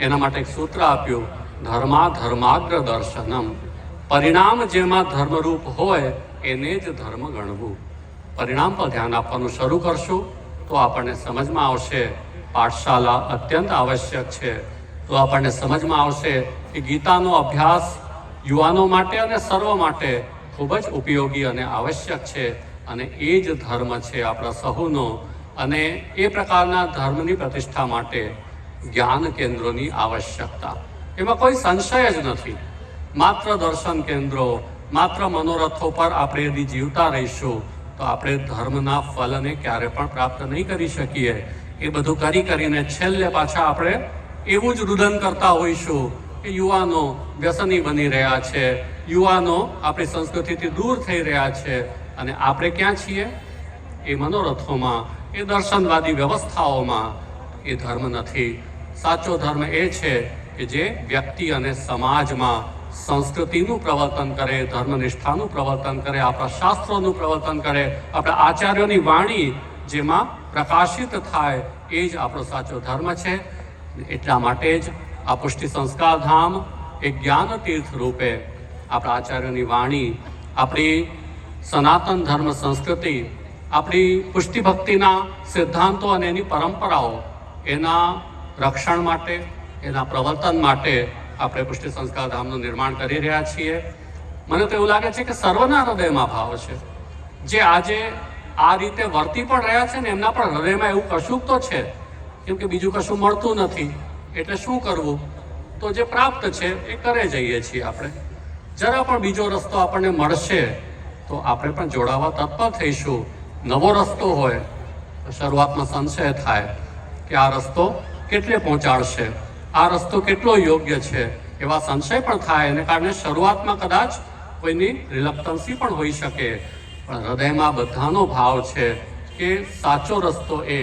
એના માટે એક સૂત્ર આપ્યું, ધર્મા ધર્માગ્ર દર્શનમ. પરિણામ જેમાં ધર્મરૂપ હોય, એને જ ધર્મ ગણવું. પરિણામ પર ધ્યાન આપવાનું શરૂ કરશું, તો આપણને સમજમાં આવશે પાઠશાલા અત્યંત આવશ્યક છે. તો આપણને સમજમાં આવશે કે ગીતાનો અભ્યાસ યુવાનો માટે અને સર્વ માટે ખૂબ જ ઉપયોગી અને આવશ્યક છે અને એ જ ધર્મ છે આપણા સહુનો. અને એ પ્રકારના ધર્મની પ્રતિષ્ઠા માટે જ્ઞાન કેન્દ્રોની આવશ્યકતા. એમાં કોઈ સંશય જ નથી. માત્ર દર્શન કેન્દ્રો, માત્ર મનોરથો પર આપણે એની જીવતા રહીશું, તો આપણે ધર્મના ફલને ક્યારે પણ પ્રાપ્ત નહીં કરી શકીએ. એ બધું કરી કરીને છેલ્લે પાછા આપણે એવું જ રુદન કરતા હોઈશું કે યુવાનો વ્યસની બની રહ્યા છે, યુવાનો આપણી સંસ્કૃતિથી દૂર થઈ રહ્યા છે, અને આપણે ક્યાં છીએ? એ મનોરથોમાં, એ દર્શનવાદી વ્યવસ્થાઓમાં. એ ધર્મ નથી. સાચો ધર્મ એ છે કે જે વ્યક્તિ અને સમાજમાં સંસ્કૃતિનું પ્રવર્તન કરે, ધર્મનિષ્ઠાનું પ્રવર્તન કરે, આપણા શાસ્ત્રોનું પ્રવર્તન કરે, આપણા આચાર્યોની વાણી જેમાં પ્રકાશિત થાય, એ જ આપણો સાચો ધર્મ છે. એટલા માટે જ આ પુષ્ટિ સંસ્કાર ધામ એ જ્ઞાન તીર્થ રૂપે આપણા આચાર્યોની વાણી, આપણી સનાતન ધર્મ સંસ્કૃતિ, આપણી પુષ્ટિ ભક્તિના સિદ્ધાંતો અને એની પરંપરાઓ, એના રક્ષણ માટે, એના પ્રવર્તન માટે આપણે પુષ્ટિ સંસ્કાર ધામનું નિર્માણ કરી રહ્યા છીએ. મને તો એવું લાગે છે કે સર્વના હૃદયમાં ભાવ છે. જે આજે આ રીતે વર્તી પણ રહ્યા છે ને એમના પણ હૃદયમાં એવું કશુંક તો છે. કેમ કે બીજું કશું મળતું નથી. એટલે શું કરવું? તો જે પ્રાપ્ત છે એ કરે જઈએ છીએ આપણે. જરા પણ બીજો રસ્તો આપણને મળશે તો આપણે પણ જોડાવા તત્પર થઈશું. નવો રસ્તો હોય શરૂઆતમાં સંશય થાય કે આ રસ્તો કેટલે પહોંચાડશે આ રસ્તો કેટલો યોગ્ય છે? એવા સંશય પણ થાય એને કારણે શરૂઆતમાં કદાચ કોઈની રિલક્ટન્સી પણ હોઈ શકે. પણ હૃદયમાં બધાનો ભાવ છે કે સાચો રસ્તો એ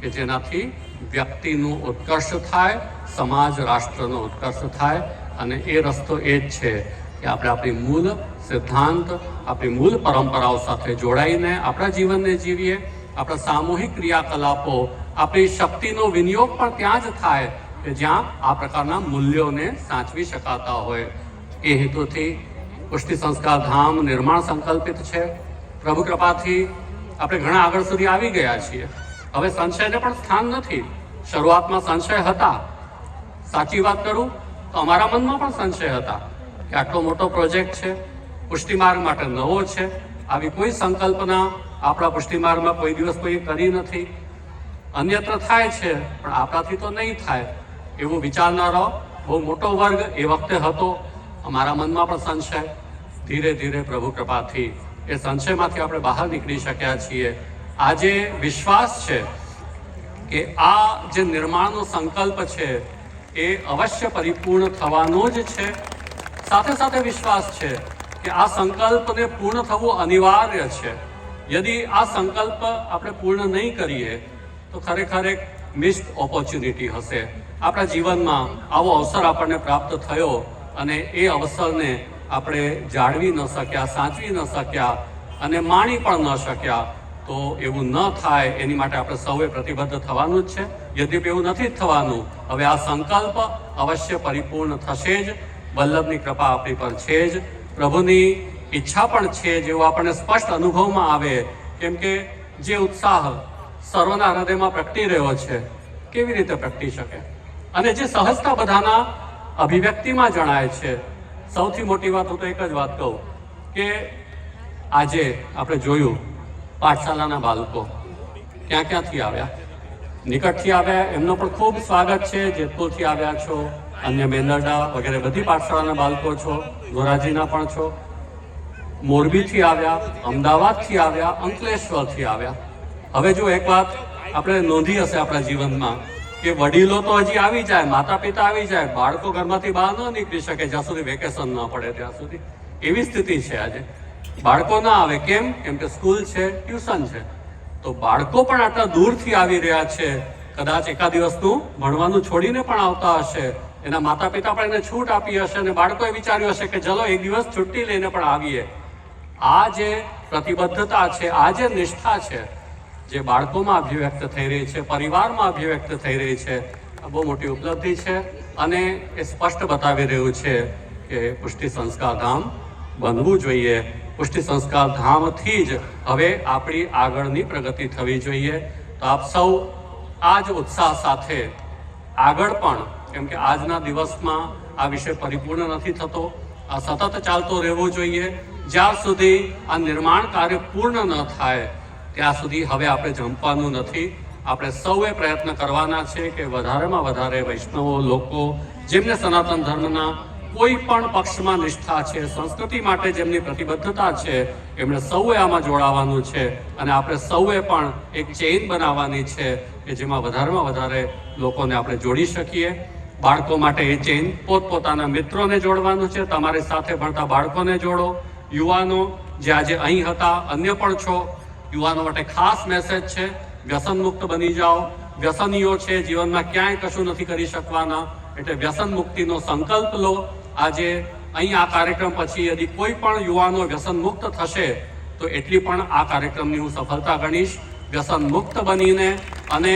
કે જેનાથી વ્યક્તિનું ઉત્કર્ષ થાય, સમાજ, રાષ્ટ્રનો ઉત્કર્ષ થાય અને એ રસ્તો એ જ છે કે આપણે આપણી મૂળ સિદ્ધાંત, આપણી મૂળ પરંપરાઓ સાથે જોડાઈને આપણા જીવનને જીવીએ, આપણા સામૂહિક ક્રિયાકલાપો આપણી શક્તિનો વિનિયોગ પણ ત્યાં જ થાય કે જ્યાં આ પ્રકારના મૂલ્યોને સાચવી શકાતા હોય. એ હેતુથી પુષ્ટિ સંસ્કાર ધામ નિર્માણ સંકલ્પિત છે. પ્રભુ કૃપાથી આપણે ઘણા આગળ સુધી આવી ગયા છીએ. હવે સંશયને પણ સ્થાન નથી. શરૂઆતમાં સંશય હતા. સાચી વાત કરું તો અમારા મનમાં પણ સંશય હતા કે આટલો મોટો પ્રોજેક્ટ છે પુષ્ટિમાર્ગ માટે નવો છે. આવી કોઈ સંકલ્પના આપણા પુષ્ટિમાર્ગમાં કોઈ દિવસ કોઈ કરી નથી. અન્યત્ર થાય છે, પણ આપણાથી તો નહીં થાય. એવું વિચારનારો બહુ મોટો વર્ગ એ વખતે હતો. અમારા મનમાં પણ સંશય. ધીરે ધીરે પ્રભુ કૃપાથી એ સંશયમાંથી આપણે બહાર નીકળી શક્યા છીએ. આજે વિશ્વાસ છે કે આ જે નિર્માણનો સંકલ્પ છે એ અવશ્ય પરિપૂર્ણ થવાનો જ છે. સાથે સાથે વિશ્વાસ છે કે આ સંકલ્પને પૂર્ણ થવું અનિવાર્ય છે. યદિ આ સંકલ્પ આપણે પૂર્ણ નહીં કરીએ તો ખરેખર એક મિસ્ડ ઓપોર્ચ્યુનિટી હશે. આપણા જીવનમાં આવો અવસર આપણને પ્રાપ્ત થયો અને એ અવસરને આપણે જાળવી ન શક્યા, સાચવી ન શક્યા અને માણી પણ ન શક્યા તો એવું ન થાય. એની માટે આપણે સૌએ પ્રતિબદ્ધ થવાનું જ છે. યદ્યપી એવું નથી જ થવાનું. હવે આ સંકલ્પ અવશ્ય પરિપૂર્ણ થશે જ. વલ્લભની કૃપા આપણી પર છે જ. પ્રભુની ઈચ્છા પણ છે. જેવું આપણને સ્પષ્ટ અનુભવમાં આવે, કેમ કે જે ઉત્સાહ સર્વના હૃદયમાં પ્રગટી રહ્યો છે. કેવી રીતે પ્રગટી શકે? અને જે સહજતા બધાના અભિવ્યક્તિમાં જણાય છે. સૌથી મોટી વાત હું તો એક જ વાત કહું કે આજે આપણે જોયું પાઠશાલાના બાળકો ક્યાં ક્યાંથી આવ્યા? નિકટથી આવ્યા, એમનો પણ ખૂબ સ્વાગત છે. જેતપુરથી આવ્યા છો, અન્ય મેંદરડા વગેરે બધી પાઠશાળાના બાળકો છો, ધોરાજીના પણ છો. મોરબીથી આવ્યા, અમદાવાદથી આવ્યા, અંકલેશ્વરથી આવ્યા. હવે જો એક વાત આપણે નોંધી હશે આપણા જીવનમાં કે વડીલો તો હજી આવી જાય માતા પિતા આવી જાય, બાળકો ઘરમાંથી બહાર ન નીકળી શકે, જ્યાં સુધી વેકેશન ન પડે, ત્યાં સુધી. એવી સ્થિતિ છે આજે. બાળકો ના આવે કેમ? કેમ કે સ્કૂલ છે, ટ્યુશન છે. તો બાળકો પણ આટલા દૂરથી આવી રહ્યા છે. કદાચ એકાદ દિવસનું ભણવાનું છોડીને પણ આવતા હશે. એના માતા પિતા પણ એને છૂટ આપી હશે અને બાળકોએ વિચાર્યું હશે કે ચલો એક દિવસ છુટ્ટી લઈને પણ આવીએ. આ જે પ્રતિબદ્ધતા છે, આ જે નિષ્ઠા છે જે બાળકોમાં અભિવ્યક્ત થઈ રહી છે, પરિવારમાં અભિવ્યક્ત થઈ રહી છે બહુ મોટી ઉપલબ્ધિ છે અને એ સ્પષ્ટ બતાવી રહ્યું છે કે પુષ્ટિ સંસ્કાર ધામ બનવું જોઈએ. પુષ્ટિ સંસ્કાર ધામથી જ હવે આપણી આગળની પ્રગતિ થવી જોઈએ. તો આપ સૌ આ જ ઉત્સાહ સાથે આગળ પણ, કેમ કે આજના દિવસમાં આ વિષય પરિપૂર્ણ નથી થતો, આ સતત ચાલતો રહેવો જોઈએ. જ્યાં સુધી આ નિર્માણ કાર્ય પૂર્ણ ન થાય ત્યાં સુધી હવે આપણે જંપવાનું નથી. આપણે સૌએ પ્રયત્ન કરવાના છે કે વધારેમાં વધારે વૈષ્ણવો, લોકો, જેમને સનાતન ધર્મના કોઈ પણ પક્ષમાં નિષ્ઠા છે, સંસ્કૃતિ માટે જેમની પ્રતિબદ્ધતા છે એમણે સૌએ આમાં જોડાવાનું છે. અને આપણે સૌએ પણ એક ચેઇન બનાવવાની છે કે જેમાં વધારેમાં વધારે લોકોને આપણે જોડી શકીએ. બાળકો માટે એ ચેઇન પોતપોતાના મિત્રોને જોડવાનું છે. તમારી સાથે ભણતા બાળકોને જોડો. યુવાનો જે આજે અહીં હતા, અન્ય પણ છો યુવાનો માટે ખાસ મેસેજ છે વ્યસન મુક્ત બની જાઓ. વ્યસનીઓ છે, જીવનમાં ક્યાંય કશું નથી કરી શકવાના. એટલે વ્યસન મુક્તિનો સંકલ્પ લો. આજે અહીં આ કાર્યક્રમ પછી યદિ કોઈ પણ યુવાનો વ્યસન મુક્ત થશે, તો એટલી પણ આ કાર્યક્રમની હું સફળતા ગણીશ. વ્યસન મુક્ત બનીને અને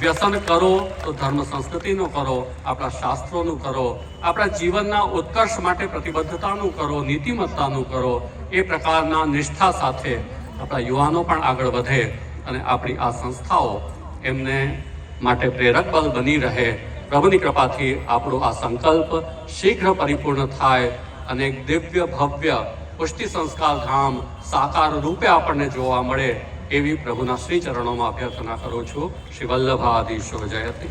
વ્યસન કરો, તો ધર્મ સંસ્કૃતિનું કરો, આપણા શાસ્ત્રોનું કરો, આપણા જીવનના ઉત્કર્ષ માટે પ્રતિબદ્ધતાનું કરો, નીતિમત્તાનું કરો, એ પ્રકારના નિષ્ઠા સાથે આપણા યુવાનો પણ આગળ વધે અને આપણી આ સંસ્થાઓ એમને માટે પ્રેરક બળ બની રહે. પ્રભુની કૃપાથી આપણો આ સંકલ્પ શીઘ્ર પરિપૂર્ણ થાય અને એક દિવ્ય, ભવ્ય પુષ્ટિ સંસ્કાર ધામ સાકાર રૂપે આપણને જોવા મળે એવી પ્રભુના શ્રી ચરણોમાં અભ્યર્થના કરું છું. શ્રી વલ્લભાધીશો જયતી.